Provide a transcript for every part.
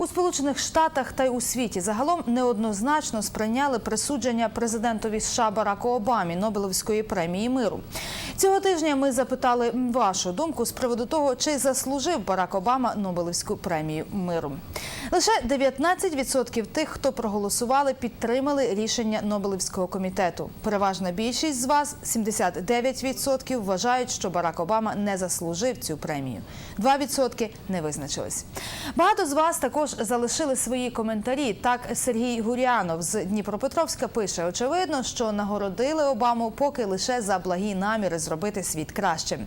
У Сполучених Штатах та й у світі загалом неоднозначно сприйняли присудження президентові США Бараку Обамі Нобелівської премії миру. Цього тижня ми запитали вашу думку з приводу того, чи заслужив Барак Обама Нобелівську премію миру. Лише 19% тих, хто проголосували, підтримали рішення Нобелівського комітету. Переважна більшість з вас, 79%, вважають, що Барак Обама не заслужив цю премію. 2% не визначились. Багато з вас також залишили свої коментарі. Так Сергій Гурянов з Дніпропетровська пише: очевидно, що нагородили Обаму поки лише за благі наміри зробити світ кращим.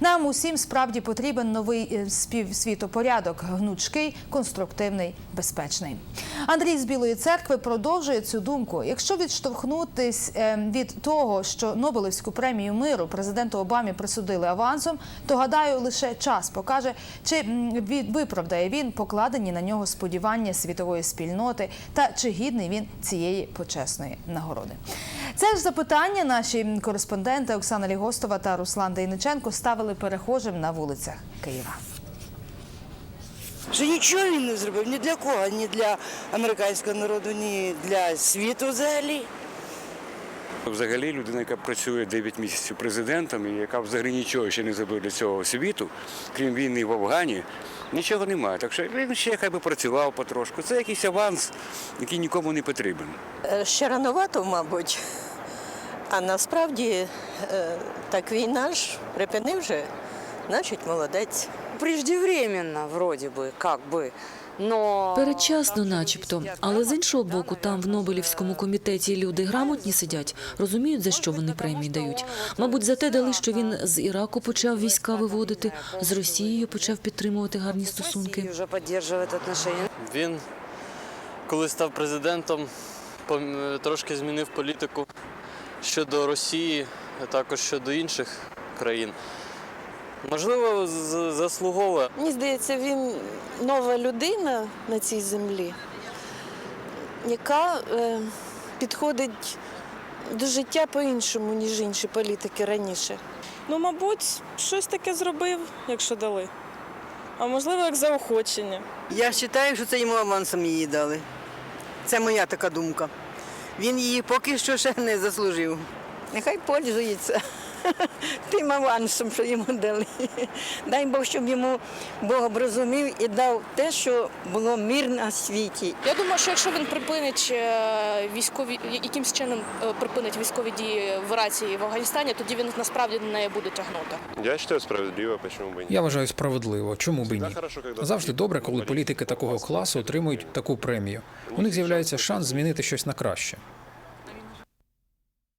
Нам усім справді потрібен новий е, співсвітопорядок, гнучкий, конструктивний, безпечний. Андрій з Білої церкви продовжує цю думку. Якщо відштовхнутись е, від того, що Нобелівську премію миру президенту Обамі присудили авансом, то гадаю, лише час покаже, чи виправдає він покладені на нього сподівання світової спільноти та чи гідний він цієї почесної нагороди. Це ж запитання наші кореспонденти Оксана Лігостова та Руслан Дейниченко ставили перехожим на вулицях Києва. Що нічого він не зробив ні для кого, ні для американського народу, ні для світу взагалі. Взагалі людина, яка працює 9 місяців президентом і яка взагалі нічого ще не зробила для цього світу, крім війни в Афгані, нічого немає. Так що він ще хай би працював потрошку. Це якийсь аванс, який нікому не потрібен. Е, Ще рановато, мабуть. А насправді е, так війна ж припинив же, значить молодець. Преждевременно, вроде бы, как бы. Но Передчасно, начебто, але з іншого боку, там в Нобелівському комітеті люди грамотні сидять, розуміють за що вони премії дають. Мабуть, за те дали, що він з Іраку почав війська виводити, з Росією почав підтримувати гарні стосунки. Він, коли став президентом, трошки змінив політику щодо Росії, а також щодо інших країн. Можливо, заслуговує. Мені здається, він нова людина на цій землі, яка е, підходить до життя по-іншому, ніж інші політики раніше. Ну, мабуть, щось таке зробив, якщо дали. А можливо, як заохочення. Я вважаю, що це йому авансом її дали. Це моя така думка. Він її поки що ще не заслужив. Нехай пользується тим авансом, що йому дали. Дай Бог, щоб йому Бог оброзумів і дав те, що було мир на світі. Я думаю, що якщо він припинить е, військові якимсь чином е, припинить військові дії в Ірації і в Афганістані, тоді він насправді на неї буде тягнути. Я считаю справедливо, почему бы и нет. Я вважаю справедливо. Чому б і ні? Завжди добре, коли політики такого класу отримують таку премію. У них з'являється шанс змінити щось на краще.